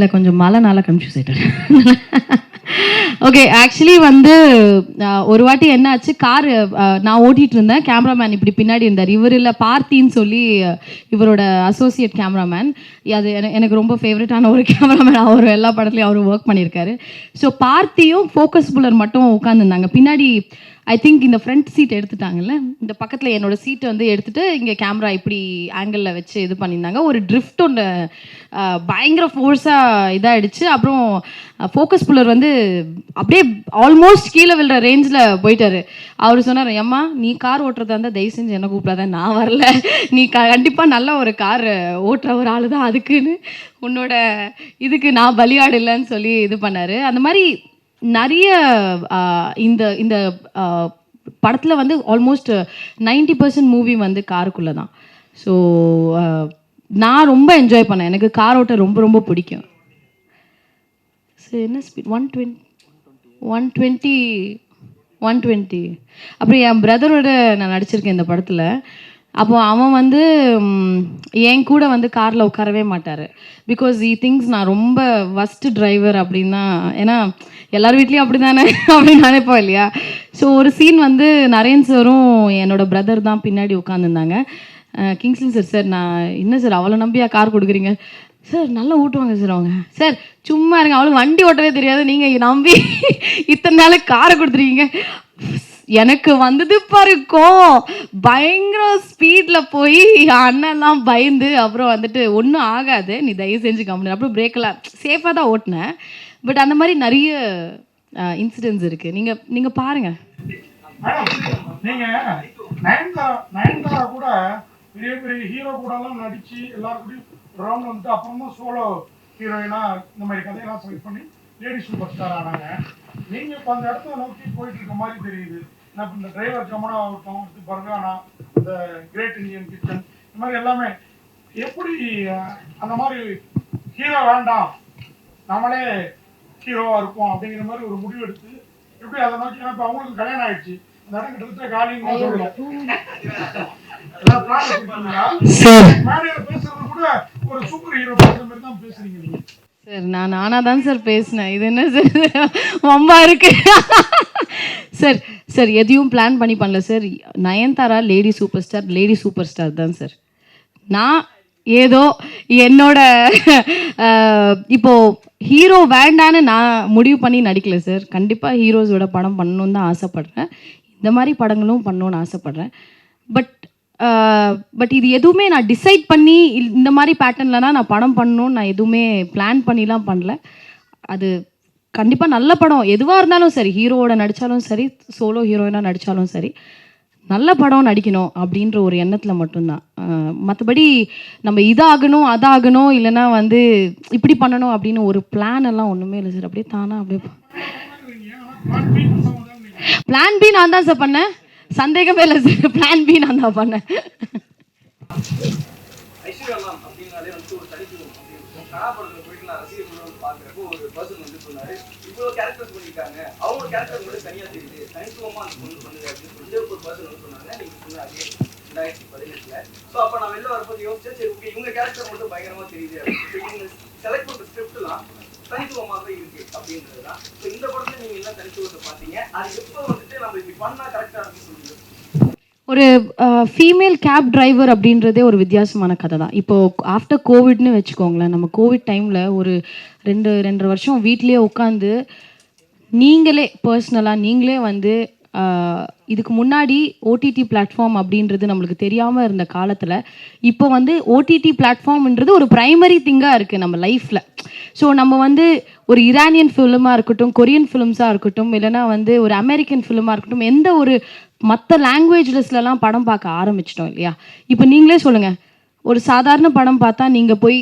இல்லை கொஞ்சம் மழைனால கன்ஃபியூஸ் ஆயிட்டேன் ஓகே ஆக்சுவலி வந்து ஒரு வாட்டி என்னாச்சு கார் நான் ஓட்டிட்டு இருந்தேன். கேமராமேன் இப்படி பின்னாடி இருந்தார். இவர் இல்லை பார்த்தின்னு சொல்லி இவரோட அசோசியேட் கேமராமேன் அது எனக்கு ரொம்ப ஃபேவரட்டான ஒரு கேமராமேன் அவர் எல்லா படத்துலையும் அவர் ஒர்க் பண்ணியிருக்காரு. ஸோ பார்த்தியும் ஃபோக்கஸ் புல்லர் மட்டும் உட்காந்துருந்தாங்க பின்னாடி ஐ திங்க் இந்த ஃப்ரண்ட் சீட் எடுத்துட்டாங்கல்ல? இந்த பக்கத்தில் என்னோட சீட்டை வந்து எடுத்துட்டு இங்கே கேமரா இப்படி ஆங்கிளில் வச்சு இது பண்ணியிருந்தாங்க. ஒரு ட்ரிஃப்ட் ஒன்று பயங்கர ஃபோர்ஸாக இதாகிடுச்சு அப்புறம் ஃபோக்கஸ் புல்லர் வந்து அப்படியே ஆல்மோஸ்ட் கீழே விழுற ரேஞ்சில் போயிட்டாரு. அவர் சொன்னார் ஏம்மா நீ கார் ஓட்டுறதா இருந்தால் தயவு செஞ்சு என்ன கூப்பிடாத நான் வரல. நீ க கண்டிப்பாக நல்ல ஒரு கார் ஓட்டுற ஒரு ஆள் தான் அதுக்குன்னு. உன்னோட இதுக்கு நான் பலியாடு இல்லைன்னு சொல்லி இது பண்ணார். அந்த மாதிரி நிறைய இந்த இந்த படத்தில் வந்து ஆல்மோஸ்ட் 90% பர்சன்ட் மூவி வந்து காருக்குள்ளே தான் ஸோ நான் ரொம்ப என்ஜாய் பண்ணேன். எனக்கு கார் ஓட்ட ரொம்ப ரொம்ப பிடிக்கும். சரி என்ன speed one twenty one twenty one twenty அப்புறம் என் பிரதரோட நான் நடிச்சிருக்கேன் இந்த படத்தில். அப்போது அவன் வந்து என் கூட வந்து காரில் உட்காரவே மாட்டார். பிகாஸ் ஈ திங்ஸ் நான் ரொம்ப ஃபஸ்ட்டு டிரைவர் அப்படின்னா ஏன்னா எல்லார் வீட்லேயும் அப்படி தானே அப்படின்னு நினைப்போம் இல்லையா? ஸோ ஒரு சீன் வந்து நரேன் சாரும் என்னோட பிரதர் தான் பின்னாடி உட்காந்துருந்தாங்க கிங்ஸ்லின் சார் சார் நான் என்ன சார் அவ்வளோ நம்பியா கார் கொடுக்குறீங்க? சார் நல்லா ஓட்டுவாங்க சார் அவங்க. சார் சும்மா இருங்க அவளுக்கு வண்டி ஓட்டவே தெரியாது. நீங்கள் நம்பி இத்தனை நாள் காரை கொடுத்துருக்கீங்க. எனக்கு வந்தது பருக்கும் பயங்கர ஸ்பீடில் போய் அண்ணன்லாம் பயந்து அப்புறம் வந்துட்டு ஒன்றும் ஆகாது. நீ தயவு செஞ்சு கம்பெனி அப்புறம் பிரேக்கெல்லாம் சேஃபாக தான் ஓட்டினேன். பட் அந்த மாதிரி நிறைய இன்சிடென்ட்ஸ் இருக்குது நீங்கள் நீங்கள் பாருங்கள் மேடம் நயன்தாரா நயன்தாரா கூட பெரிய பெரிய ஹீரோ கூட எல்லாம் நடிச்சு எல்லாரும் ரவுண்ட் வந்துட்டு அப்புறமா சோலோ ஹீரோயினா இந்த மாதிரி கதையெல்லாம் செலக்ட் பண்ணி லேடி சூப்பர் ஸ்டார் ஆனாங்க. நீங்க இப்ப அந்த இடத்த நோக்கி போயிட்டு இருக்க மாதிரி தெரியுது. நான் இந்த டிரைவர் ஜமுனா ஆகட்டும் பர்கானா இந்த கிரேட் இந்தியன் கிச்சன் இந்த மாதிரி எல்லாமே எப்படி அந்த மாதிரி ஹீரோ வேண்டாம் நம்மளே ஹீரோவா இருப்போம் அப்படிங்கிற மாதிரி ஒரு முடிவு எடுத்து எப்படி அதை நோக்கி இப்ப அவங்களுக்கு கல்யாணம் ஆயிடுச்சு. அந்த இடம் கிட்டத்தட்ட காலின்னு மேடையில பேசுறது கூட ஒரு சூப்பர் ஹீரோ பேசுற மாதிரி தான் பேசுறீங்க நீங்க. சார் நான் நானாக தான் சார் பேசினேன். இது என்ன சார்? வம்பா இருக்கு. சார் சார் எதையும் பிளான் பண்ணி பண்ணல sir. Nayanthara lady super star lady super star தான் சார். நான் ஏதோ என்னோட இப்போது ஹீரோ வேண்டான்னு நான் முடிவு பண்ணி நடிக்கல சார். கண்டிப்பாக ஹீரோஸோட படம் பண்ணணுன்னு தான் ஆசைப்பட்றேன். இந்த மாதிரி படங்களும் பண்ணணுன்னு ஆசைப்பட்றேன். பட் Uh, பட் இது எதுவுமே நான் டிசைட் பண்ணி இந்த மாதிரி பேட்டர்ன்லனா நான் படம் பண்ணணும்னு நான் எதுவுமே பிளான் பண்ணிலாம் பண்ணல. அது கண்டிப்பாக நல்ல படம். எதுவாக இருந்தாலும் சரி ஹீரோவோட நடித்தாலும் சரி சோலோ ஹீரோயினாக நடித்தாலும் சரி நல்ல படம் நடிக்கணும் அப்படின்ற ஒரு எண்ணத்தில் மட்டும்தான். Uh, மற்றபடி நம்ம இதாகணும் அதாகணும் இல்லைன்னா வந்து இப்படி பண்ணணும் அப்படின்னு ஒரு பிளான் எல்லாம் ஒன்றுமே இல்லை சார். அப்படியே தானா அப்படியே பிளான் பி நான் தான் சார் பண்ணேன். சந்தேகமே இல்லை சார் பிளான் பி நான் தான் பண்ணேன். ஐஸ்வர்யா மேம் அப்படின்னாலே ஒரு தனித்துவம் நான் பார்க்குறப்போ ஒரு பர்சன் வந்து இவ்வளோ பண்ணியிருக்காங்க. அவங்க கேரக்டர் மட்டும் தனியாக தெரியுது. தனித்துவமா அந்த பொண்ணு அப்படின்னு ஒரு பர்சன் வந்து சொன்னாங்க நீங்கள் அதே ரெண்டாயிரத்தி பதினெட்டுல. ஸோ அப்போ நான் வெளில வரப்போ யோசிச்சேன் சரி ஓகே இவங்க கேரக்டர் மட்டும் பயங்கரமாக தெரியுது அப்படின்னு இவங்க செலக்ட் பண்ணுற ஸ்கிரிப்ட்லாம் தனித்துவமாக தான் இருக்கு அப்படின்றது தான் ஸோ இந்த படத்துல நீங்கள் என்ன தனித்துவத்தை பார்த்தீங்க? அது எப்போ வந்துட்டு நம்ம இப்படி பண்ணால் கரெக்டாக இருக்கும் ஒரு ஃபீமேல் கேப் டிரைவர் அப்படின்றதே ஒரு வித்தியாசமான கதை தான் இப்போ ஆஃப்டர் கோவிட்னு வச்சுக்கோங்களேன் நம்ம கோவிட் டைமில் ஒரு ரெண்டு ரெண்டரை வருஷம் வீட்லேயே உட்காந்து நீங்களே பர்சனலாக நீங்களே வந்து இதுக்கு முன்னாடி ஓடிடி பிளாட்ஃபார்ம் அப்படின்றது நம்மளுக்கு தெரியாமல் இருந்த காலத்தில் இப்போ வந்து ஓடிடி பிளாட்ஃபார்ம்ன்றது ஒரு ப்ரைமரி திங்காக இருக்குது நம்ம லைஃப்பில் ஸோ நம்ம வந்து ஒரு இரானியன் ஃபிலிமாக இருக்கட்டும் கொரியன் ஃபிலிம்ஸாக இருக்கட்டும் இல்லைன்னா வந்து ஒரு அமெரிக்கன் ஃபிலிமாக இருக்கட்டும் எந்த ஒரு மற்ற லாங்குவேஜஸ்லலாம் படம் பார்க்க ஆரம்பிச்சிட்டோம் இல்லையா? இப்போ நீங்களே சொல்லுங்கள் ஒரு சாதாரண படம் பார்த்தா நீங்கள் போய்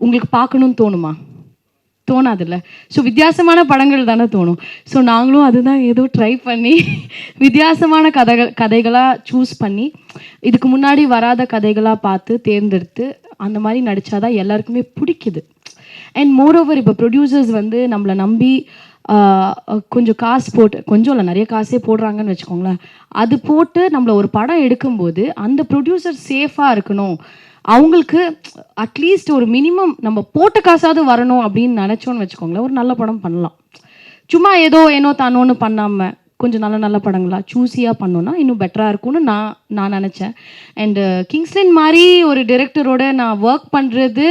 உங்களுக்கு பார்க்கணும்னு தோணுமா? தோணாதுல்ல. ஸோ வித்தியாசமான படங்கள் தானே தோணும். ஸோ நாங்களும் அதுதான் ஏதோ ட்ரை பண்ணி வித்தியாசமான கதைகள் கதைகளாக சூஸ் பண்ணி இதுக்கு முன்னாடி வராத கதைகளாக பார்த்து தேர்ந்தெடுத்து அந்த மாதிரி நடித்தாதான் எல்லாருக்குமே பிடிக்குது. அண்ட் மோரோவர் இப்போ ப்ரொடியூசர்ஸ் வந்து நம்மளை நம்பி கொஞ்சம் காசு போட்டு கொஞ்சம் இல்லை நிறைய காசே போடுறாங்கன்னு வச்சுக்கோங்களேன். அது போட்டு நம்மளை ஒரு படம் எடுக்கும்போது அந்த ப்ரொடியூசர் சேஃபாக இருக்கணும். அவங்களுக்கு அட்லீஸ்ட் ஒரு மினிமம் நம்ம போட்ட காசாவது வரணும் அப்படின்னு நினச்சோன்னு வச்சுக்கோங்களேன். ஒரு நல்ல படம் பண்ணலாம். சும்மா ஏதோ ஏனோ தானோன்னு பண்ணாமல் கொஞ்சம் நல்ல நல்ல படங்களாக சூஸியாக பண்ணோன்னா இன்னும் பெட்டராக இருக்கும்னு நான் நான் நினச்சேன். அண்டு கிங்ஸ்லின் மாதிரி ஒரு டிரெக்டரோட நான் ஒர்க் பண்ணுறது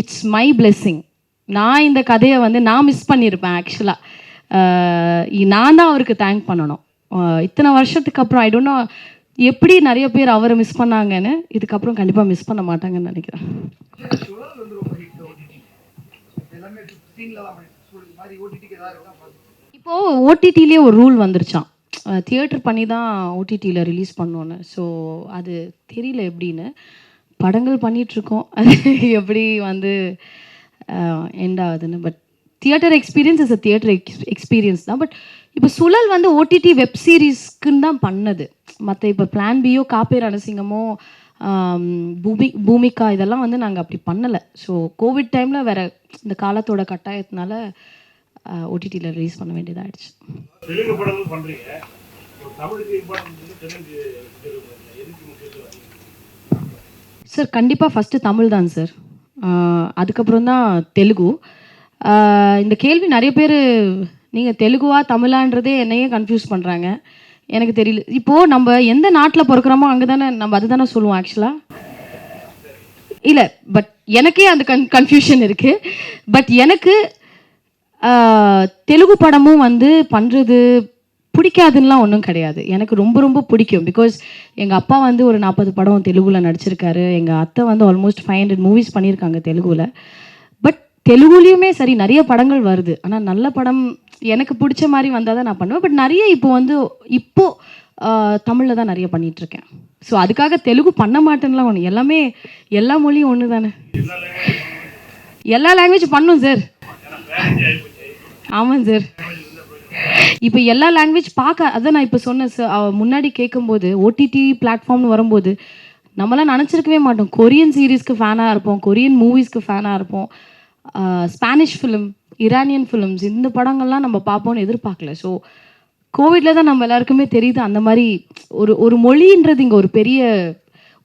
இட்ஸ் மை பிளெஸ்ஸிங் நான் இந்த கதையை வந்து நான் மிஸ் பண்ணியிருப்பேன் ஆக்சுவலாக நான் தான் அவருக்கு தேங்க் பண்ணணும். இத்தனை வருஷத்துக்கு அப்புறம் ஐ டோன்ட் நோ எப்படி நிறைய பேர் அவரை மிஸ் பண்ணாங்கன்னு இதுக்கப்புறம் கண்டிப்பாக மிஸ் பண்ண மாட்டாங்கன்னு நினைக்கிறேன். இப்போது ஓடிடிலே ஒரு ரூல் வந்துருச்சான் தியேட்டர் பண்ணி தான் ஓடிடியில் ரிலீஸ் பண்ணோன்னு ஸோ அது தெரியல எப்படின்னு. படங்கள் பண்ணிகிட்ருக்கோம் அது எப்படி வந்து எண்ட் ஆகுதுன்னு. But theatre experience is a theatre experience தான். பட் இப்போ சுழல் வந்து ஓடிடி வெப் சீரிஸ்க்குன்னு தான் பண்ணது. மற்ற இப்போ பிளான் பியோ காப்பே ரணசிங்கமோ பூமி பூமிகா இதெல்லாம் வந்து நாங்கள் அப்படி பண்ணலை. ஸோ கோவிட் டைமில் வேற இந்த காலத்தோட கட்டாயத்தினால ஓடிடியில் ரிலீஸ் பண்ண வேண்டியதாகிடுச்சு சார் கண்டிப்பாக ஃபஸ்ட்டு தமிழ் தான் சார் அதுக்கப்புறம் தான் தெலுங்கு. இந்த கேள்வி நிறைய பேர் நீங்கள் தெலுங்குவா தமிழான்றதே என்னையே கன்ஃபியூஸ் பண்ணுறாங்க எனக்கு தெரியல. இப்போது நம்ம எந்த நாட்டில் பிறக்கிறோமோ அங்கே தானே நம்ம அதுதானே சொல்லுவோம் ஆக்சுவலாக இல்லை பட் எனக்கே அந்த கன் கன்ஃபியூஷன் இருக்குது பட் எனக்கு தெலுங்கு படமும் வந்து பண்ணுறது பிடிக்காதுன்னெலாம் ஒன்றும் கிடையாது. எனக்கு ரொம்ப ரொம்ப பிடிக்கும். பிகாஸ் எங்கள் அப்பா வந்து ஒரு நாற்பது படம் தெலுங்குல நடிச்சிருக்காரு. எங்கள் அத்தை வந்து ஆல்மோஸ்ட் ஃபைவ் ஹண்ட்ரட் மூவிஸ் பண்ணியிருக்காங்க தெலுங்குல. பட் தெலுங்குலேயுமே சரி நிறைய படங்கள் வருது. ஆனால் நல்ல படம் எனக்கு பிடிச்ச மாதிரி வந்தால் தான் நான் பண்ணுவேன். பட் நிறைய இப்போ வந்து இப்போது தமிழில் தான் நிறைய பண்ணிகிட்ருக்கேன் ஸோ அதுக்காக தெலுங்கு பண்ண மாட்டேன்லாம் ஒன்று எல்லாமே எல்லா மொழியும் ஒன்று தானே எல்லா லாங்குவேஜ் பண்ணும் சார் ஆமாம் சார் இப்போ எல்லா லாங்குவேஜ் பார்க்க அதான் நான் இப்போ சொன்னேன் சார் முன்னாடி கேட்கும்போது ஓடிடி பிளாட்ஃபார்ம்னு வரும்போது நம்மளாம் நினச்சிருக்கவே மாட்டோம். கொரியன் சீரீஸ்க்கு ஃபேனாக இருப்போம். கொரியன் மூவிஸ்க்கு ஃபேனாக இருப்போம். ஸ்பானிஷ் ஃபிலிம் இரானியன் ஃபிலிம்ஸ் இந்த படங்கள்லாம் நம்ம பார்ப்போம்னு எதிர்பார்க்கல ஸோ கோவிடில் தான் நம்ம எல்லாருக்குமே தெரியுது. அந்த மாதிரி ஒரு ஒரு மொழின்றது இங்கே ஒரு பெரிய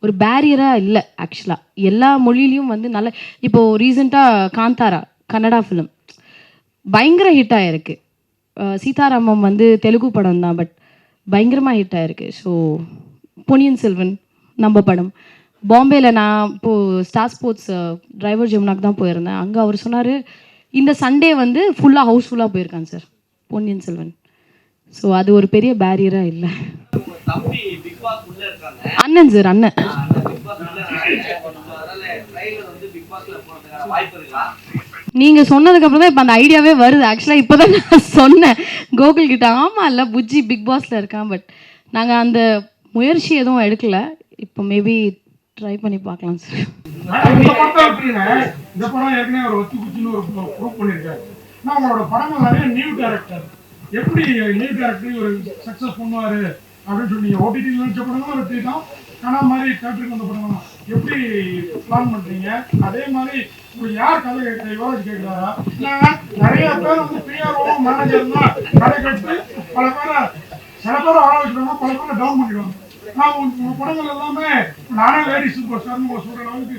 ஒரு பேரியராக இல்லை ஆக்சுவலாக எல்லா மொழியிலையும் வந்து நல்ல இப்போது ரீசெண்டாக காந்தாரா கன்னடா ஃபிலிம் பயங்கர ஹிட் ஆகிருக்கு சீதாராமம் வந்து தெலுங்கு படம் தான் பட் பயங்கரமாக ஹிட் ஆயிருக்கு. ஸோ பொன்னியின் செல்வன் நம்ம படம். பாம்பேயில் நான் இப்போது ஸ்டார் ஸ்போர்ட்ஸ் டிரைவர் ஜெமுனாக்கு தான் போயிருந்தேன். அங்கே அவர் சொன்னார் இந்த சண்டே வந்து ஃபுல்லாக ஹவுஸ்ஃபுல்லாக போயிருக்காங்க சார் பொன்னியின் செல்வன். ஸோ அது ஒரு பெரிய பேரியராக இல்லை. அண்ணன் சார் அண்ணன். நீங்கள் சொன்னதுக்கப்புறம் தான் இப்போ அந்த ஐடியாவே வருது. ஆக்சுவலாக இப்போ தான் நான் சொன்னேன். கோகுல் கிட்ட ஆமாம் இல்லை புஜ்ஜி பிக் பாஸில் இருக்கான் பட் நாங்கள் அந்த முயற்சி எதுவும் எடுக்கல. இப்போ மேபி ட்ரை பண்ணி பார்க்கலாம் சார் இந்த இந்த படம் ஏற்கனவே ஒரு ஒத்து குச்சின்னு ஒரு ப்ரூவ் பண்ணியிருக்காரு. நான் படங்கள் நிறைய நியூ டேரக்டர் எப்படி நியூ டேரக்டர் ஒரு சக்ஸஸ் பண்ணுவாரு? அப்படின்னு சொல்லி ஓடிடி நினைச்ச படங்களும் எடுத்துக்கிட்டோம் கனா மாதிரி தேட்டருக்கு வந்த படங்களும் எப்படி பிளான் பண்றீங்க? அதே மாதிரி உங்களுக்கு யார் கதை கேட்குற யுவராஜ் கேட்குறாரா? நிறைய பேர் வந்து பிஆர்ஓ மேனேஜர் தான் கதை கேட்டு பல பேரை சில பேர் ஆள வச்சுருவாங்க பல பேரை டவுன் பண்ணிடுவாங்க. நான் உங்க உங்க படங்கள் எல்லாமே நானே லேடி சூப்பர் ஸ்டார் உங்களை சொல்ற அளவுக்கு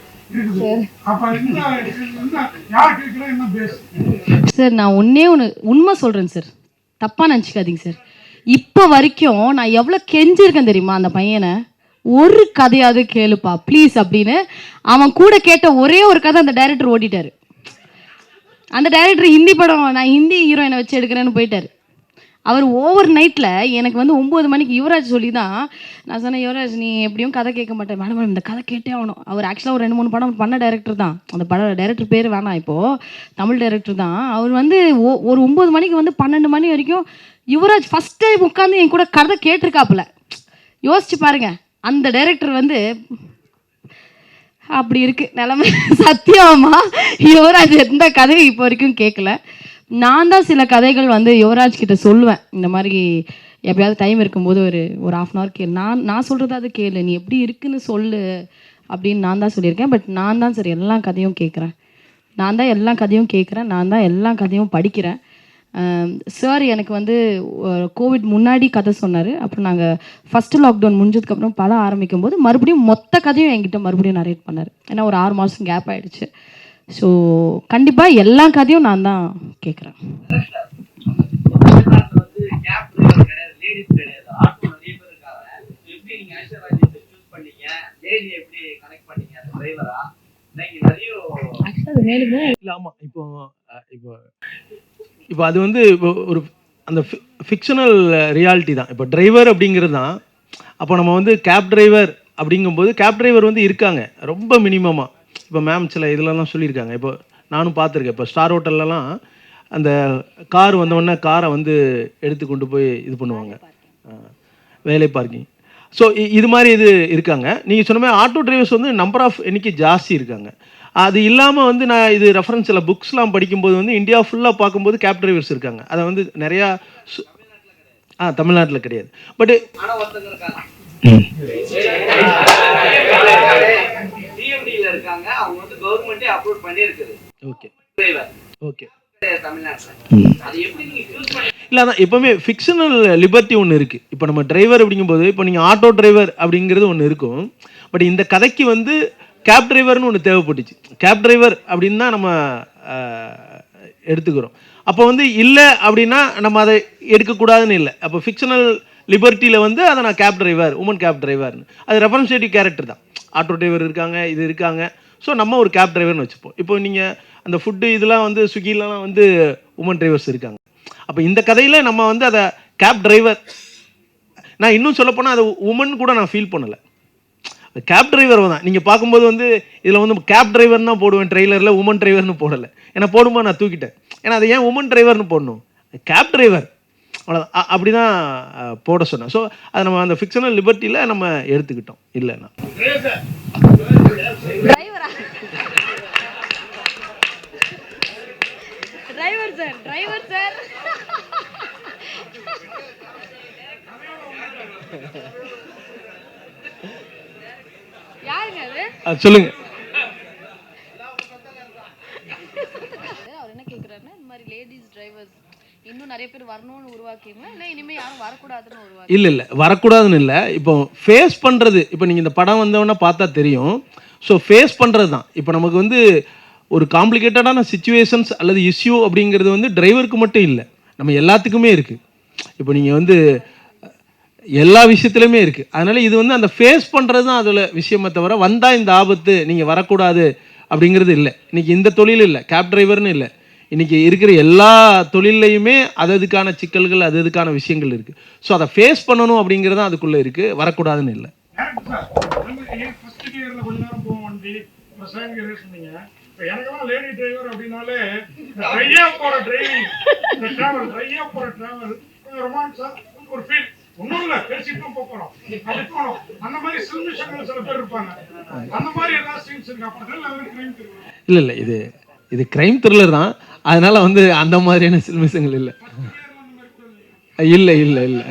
சார். நான் ஒன்றே ஒன்று உண்மை சொல்கிறேன் சார். தப்பாக நினச்சிக்காதீங்க சார். இப்போ வரைக்கும் நான் எவ்வளோ கெஞ்சிருக்கேன் தெரியுமா அந்த பையனை? ஒரு கதையாவது கேளுப்பா. ப்ளீஸ் அப்படின்னு அவன் கூட கேட்ட ஒரே ஒரு கதை அந்த டைரக்டர் ஓடிட்டாரு. அந்த டைரக்டர் ஹிந்தி படம் நான் ஹிந்தி ஹீரோயினை வச்சு எடுக்கிறேன்னு போயிட்டார். அவர் ஓவர் நைட்டில் எனக்கு வந்து ஒம்பது மணிக்கு யுவராஜ் சொல்லி தான் நான் சொன்னேன் யுவராஜ் நீ எப்படியும் கதை கேட்க மாட்டேன். மேடம் மேடம் இந்த கதை கேட்டே ஆகணும். அவர் ஆக்சுவலாக ஒரு ரெண்டு மூணு படம் பண்ண டைரக்டர் தான். அந்த படம் டைரக்டர் பேர் வேணாம் இப்போது தமிழ் டைரக்டர் தான். அவர் வந்து ஓ ஒரு ஒம்பது மணிக்கு வந்து பன்னெண்டு மணி வரைக்கும் யுவராஜ் ஃபஸ்ட் டைம் உட்காந்து என் கூட கதை கேட்டிருக்காப்புல. யோசிச்சு பாருங்கள் அந்த டைரக்டர் வந்து அப்படி இருக்கு நிலமை சத்தியமா? யுவராஜ் எந்த கதையும் இப்போ வரைக்கும் கேட்கல. நான் தான் சில கதைகள் வந்து யுவராஜ் கிட்ட சொல்லுவேன். இந்த மாதிரி எப்பயாவது டைம் இருக்கும்போது ஒரு ஒரு ஆஃப் அன் ஹவர் கேளு. நான் நான் சொல்கிறதாவது கேளு. நீ எப்படி இருக்குன்னு சொல்லு அப்படின்னு நான் தான் சொல்லியிருக்கேன். பட் நான் தான் சரி எல்லா கதையும் கேட்குறேன். நான் தான் எல்லா கதையும் கேட்குறேன். நான் தான் எல்லா கதையும் படிக்கிறேன். சார் எனக்கு வந்து கோவிட் முன்னாடி கதை சொன்னார். அப்புறம் நாங்கள் ஃபஸ்ட்டு லாக்டவுன் முடிஞ்சதுக்கப்புறம் படம் ஆரம்பிக்கும் போது மறுபடியும் மொத்த கதையும் என்கிட்ட மறுபடியும் நரேட் பண்ணார். ஏன்னா ஒரு ஆறு மாதம் கேப் ஆயிடுச்சு. ஸோ கண்டிப்பாக எல்லா கதையும் நான் தான் கேட்குறேன் தமிழ்நாட்டுல வந்து கேப் டிரைவர் கிடையாது லேடிஸ் கிடையாது ஆட்டோ நிறைய பேர் இருக்காங்க எப்படி நீங்க ஐஸ்வர்யா சூஸ் பண்ணீங்க லேடி எப்படி கனெக்ட் பண்ணீங்க அந்த டிரைவரா நீங்க நிறைய இல்ல ஆமா. இப்போ அஹ், இப்போ இப்போ அது வந்து இப்போ ஒரு அந்த ஃபிக்ஷனல் ரியாலிட்டி தான். இப்போ டிரைவர் அப்படிங்கிறது தான். அப்போ நம்ம வந்து கேப் டிரைவர் அப்படிங்கும்போது கேப் டிரைவர் வந்து இருக்காங்க. ரொம்ப மினிமமாக இப்போ மேம் சில இதெல்லாம் சொல்லியிருக்காங்க. இப்போ நானும் பார்த்துருக்கேன். இப்போ ஸ்டார் ஹோட்டல்லலாம் அந்த கார் வந்தவொடனே காரை வந்து எடுத்து கொண்டு போய் இது பண்ணுவாங்க. வேலை பார்க்கிங் ஸோ இது மாதிரி இது இருக்காங்க. நீங்கள் சொன்ன மாதிரி ஆட்டோ டிரைவர்ஸ் வந்து நம்பர் ஆஃப் எண்ணிக்கை ஜாஸ்தி இருக்காங்க. அது இல்லாமல் வந்து நான் இது ரெஃபரன்ஸில் புக்ஸ்லாம் படிக்கும்போது வந்து இந்தியா ஃபுல்லாக பார்க்கும்போது கேப் டிரைவர்ஸ் இருக்காங்க. அதை வந்து நிறையா சு- ஆ தமிழ்நாட்டில் கிடையாது. பட் ஆனா ஒருத்தங்க இருக்காங்க டிஎம்டில இருக்காங்க. அவங்க வந்து கவர்மெண்டே அப்ரூவ் பண்ணி இருக்குது ஓகே ஓகே தமிழ்நாட்டுல. அது எப்படி நீங்க சூஸ் பண்ணி இல்லை அதான் எப்போவுமே ஃபிக்ஷனல் லிபர்ட்டி ஒன்று இருக்குது இப்போ நம்ம டிரைவர் அப்படிங்கும்போது இப்போ நீங்கள் ஆட்டோ டிரைவர் அப்படிங்கிறது ஒன்று இருக்கும். பட் இந்த கதைக்கு வந்து கேப் டிரைவர்னு ஒன்று தேவைப்பட்டுச்சு. கேப் டிரைவர் அப்படின்னு தான் நம்ம எடுத்துக்கிறோம். அப்போ வந்து இல்லை அப்படின்னா நம்ம அதை எடுக்கக்கூடாதுன்னு இல்லை. அப்போ ஃபிக்ஷனல் லிபர்ட்டியில் வந்து அதை நான் கேப் டிரைவர் உமன் கேப் டிரைவர்னு அது ரெஃபரன்சேட்டிவ் கேரக்டர் தான். ஆட்டோ டிரைவர் இருக்காங்க இது இருக்காங்க. ஸோ நம்ம ஒரு கேப் டிரைவர்னு வச்சுப்போம். இப்போ நீங்கள் அந்த ஃபுட்டு இதெல்லாம் வந்து ஸ்விக்கிலலாம் வந்து உமன் டிரைவர்ஸ் இருக்காங்க. அப்போ இந்த கதையில் நம்ம வந்து அதை கேப் டிரைவர் நான் இன்னும் சொல்லப்போனால் அதை உமன் கூட நான் ஃபீல் பண்ணலை. கேப் டிரைவர் தான். நீங்கள் பார்க்கும்போது வந்து இதில் வந்து கேப் டிரைவர் தான் போடுவேன் ட்ரெய்லரில் உமன் டிரைவர்னு போடலை. ஏன்னா போடும்போது நான் தூக்கிட்டேன். ஏன்னா அதை ஏன் உமன் டிரைவர்னு போடணும்? கேப் டிரைவர் அவ்வளோதான் அப்படி தான் போட சொன்னேன். ஸோ அதை நம்ம அந்த ஃபிக்ஷனல் லிபர்ட்டியில் நம்ம எடுத்துக்கிட்டோம். இல்லைன்னா. டிரைவர் சார் டிரைவர் சார் அது சொல்லுங்கள் அவர் என்ன கேக்குறாருன்னா இந்த மாதிரி லேடிஸ் டிரைவர்ஸ் இன்னும் நிறைய பேர் வரணும்னு உருவாக்கிங்களா? இல்லை இனிமே யாரும் வரக்கூடாதுன்னு உருவாக்கி இல்லை இல்லை. வரக்கூடாதுன்னு இல்லை. இப்போ ஃபேஸ் பண்ணுறது இப்போ நீங்கள் இந்த படம் வந்தவொடனே பார்த்தா தெரியும். ஸோ ஃபேஸ் பண்ணுறது தான் இப்போ நமக்கு வந்து ஒரு காம்ப்ளிகேட்டடான சுச்சுவேஷன்ஸ் அல்லது இஷ்யூ அப்படிங்கிறது வந்து டிரைவருக்கு மட்டும் இல்லை. நம்ம எல்லாத்துக்குமே இருக்குது இப்போ நீங்கள் வந்து எல்லா விஷயத்துலையுமே இருக்குது அதனால் இது வந்து அந்த ஃபேஸ் பண்ணுறது தான் அதில் விஷயமே தவிர வந்தால் இந்த ஆபத்து நீங்கள் வரக்கூடாது அப்படிங்கிறது இல்லை. இன்றைக்கி இந்த தொழில் இல்லை கேப் டிரைவர்னு இல்லை. இன்றைக்கி இருக்கிற எல்லா தொழில்லையுமே அது அதுக்கான சிக்கல்கள் அது அதுக்கான விஷயங்கள் இருக்குது ஸோ அதை ஃபேஸ் பண்ணணும் அப்படிங்கிறது தான் அதுக்குள்ளே இருக்குது வரக்கூடாதுன்னு இல்லை. எனக்கெல்லாம் லேடி டிரைவர் அப்படின்னாலே டிரைவிங் கொஞ்சம் ரொமான்ஸா ஒரு ஃபீல் ஒன்றும் இல்லை பேசிட்டு போக போறோம் அப்படி போனோம் அந்த மாதிரி சில்மிஷங்கள் சில பேர் இருப்பாங்க. அந்த மாதிரி ஏதாவது சீன்ஸ் இருக்கு? அப்படி இல்லை கிரைம் இல்லை இல்லை. இது இது க்ரைம் த்ரில்லர் தான். அதனால வந்து அந்த மாதிரியான சில்மிசங்கள் இல்லை. இல்லை இல்லை இல்லை.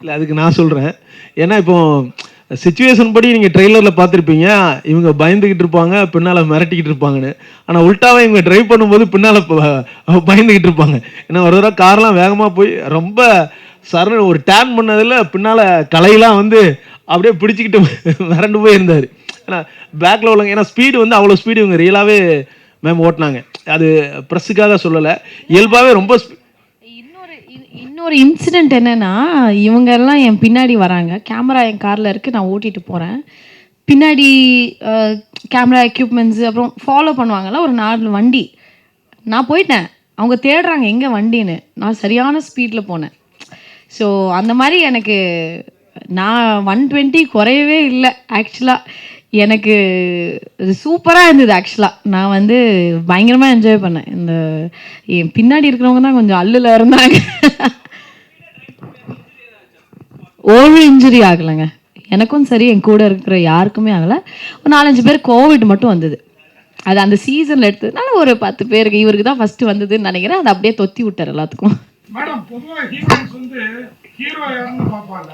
இல்லை அதுக்கு நான் சொல்கிறேன் ஏன்னா இப்போ சுச்சுவேஷன் படி நீங்கள் ட்ரெய்லரில் பார்த்துருப்பீங்க. இவங்க பயந்துக்கிட்டு இருப்பாங்க பின்னால் மிரட்டிக்கிட்டு இருப்பாங்கன்னு. ஆனால் உல்ட்டாவே இவங்க ட்ரைவ் பண்ணும்போது பின்னால் பயந்துக்கிட்டு இருப்பாங்க. ஏன்னா ஒரு தடவை கார்லாம் வேகமாக போய் ரொம்ப சரண ஒரு டேன் பண்ணதில் பின்னால் கலையெல்லாம் வந்து அப்படியே பிடிச்சிக்கிட்டு மிரண்டு போய் இருந்தார் ஏன்னா பேக்கில் உள்ளவங்க ஏன்னா ஸ்பீடு வந்து அவ்வளோ ஸ்பீடு இவங்க ரியலாகவே மேம் ஓட்டினாங்க. அது ப்ரெஸ்ஸுக்காக சொல்லலை. இயல்பாகவே ரொம்ப ஸ்பீ இன்னொரு இன்சிடெண்ட் என்னென்னா இவங்கெல்லாம் என் பின்னாடி வராங்க. கேமரா என் காரில் இருக்குது நான் ஓட்டிட்டு போகிறேன் பின்னாடி கேமரா எக்யூப்மெண்ட்ஸ் அப்புறம் ஃபாலோ பண்ணுவாங்கல்ல ஒரு நாலு வண்டி. நான் போயிட்டேன். அவங்க தேடுறாங்க எங்கே வண்டின்னு? நான் சரியான ஸ்பீடில் போனேன். ஸோ அந்த மாதிரி எனக்கு நான் ஒன் டுவெண்ட்டி குறையவே இல்லை ஆக்சுவலாக எனக்கு இது சூப்பராக இருந்தது ஆக்சுவலாக நான் வந்து பயங்கரமாக என்ஜாய் பண்ணேன். இந்த என் பின்னாடி இருக்கிறவங்க தான் கொஞ்சம் அல்லில் இருந்தாங்க. ஒரு இன்ஜுரி ஆகலைங்க. எனக்கும் சரி என் கூட இருக்கிற யாருக்குமே ஆகலை. ஒரு நாலஞ்சு பேர் கோவிட் மட்டும் வந்தது. அது அந்த சீசனில் எடுத்ததுனால ஒரு பத்து பேருக்கு இவருக்கு தான் ஃபஸ்ட்டு வந்ததுன்னு நினைக்கிறேன். அதை அப்படியே தொத்தி விட்டார் எல்லாத்துக்கும். மேடம் பொதுவா ஹீரோயின்ஸ் வந்து ஹீரோ யாருன்னு பார்ப்பாங்க.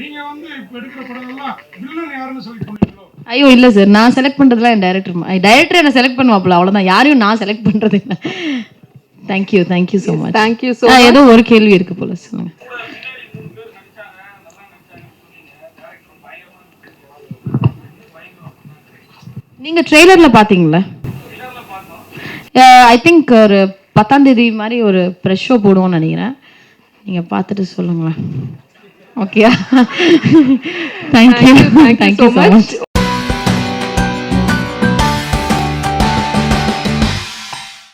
நீங்க வந்து இப்ப எடுக்கிற படம் எல்லாம் வில்லன் யாருன்னு சொல்லி பண்ணுவீங்களோ? ஐயோ இல்லை சார் நான் செலக்ட் பண்ணுறதுலாம் என் டைரக்டர் டைரக்டர் என்ன செலக்ட் பண்ணுவாப்புல. அவ்வளோதான் யாரையும் நான் செலக்ட் பண்ணுறது இல்லை. Thank you thank you so much thank you so ஏதோ ஒரு கேள்வி இருக்கு போல சொல்லுங்க. நீங்க ட்ரெய்லர்ல பாத்தீங்களா? ஐ திங்க் ஒரு பத்தாம் தேதி மாதிரி ஒரு ப்ரெஷ் ஷோ போடுவோம்னு நினைக்கிறேன். நீங்க பார்த்துட்டு சொல்லுங்களேன். ஓகேயா தேங்க்யூ தேங்க்யூ ஸோ. மச்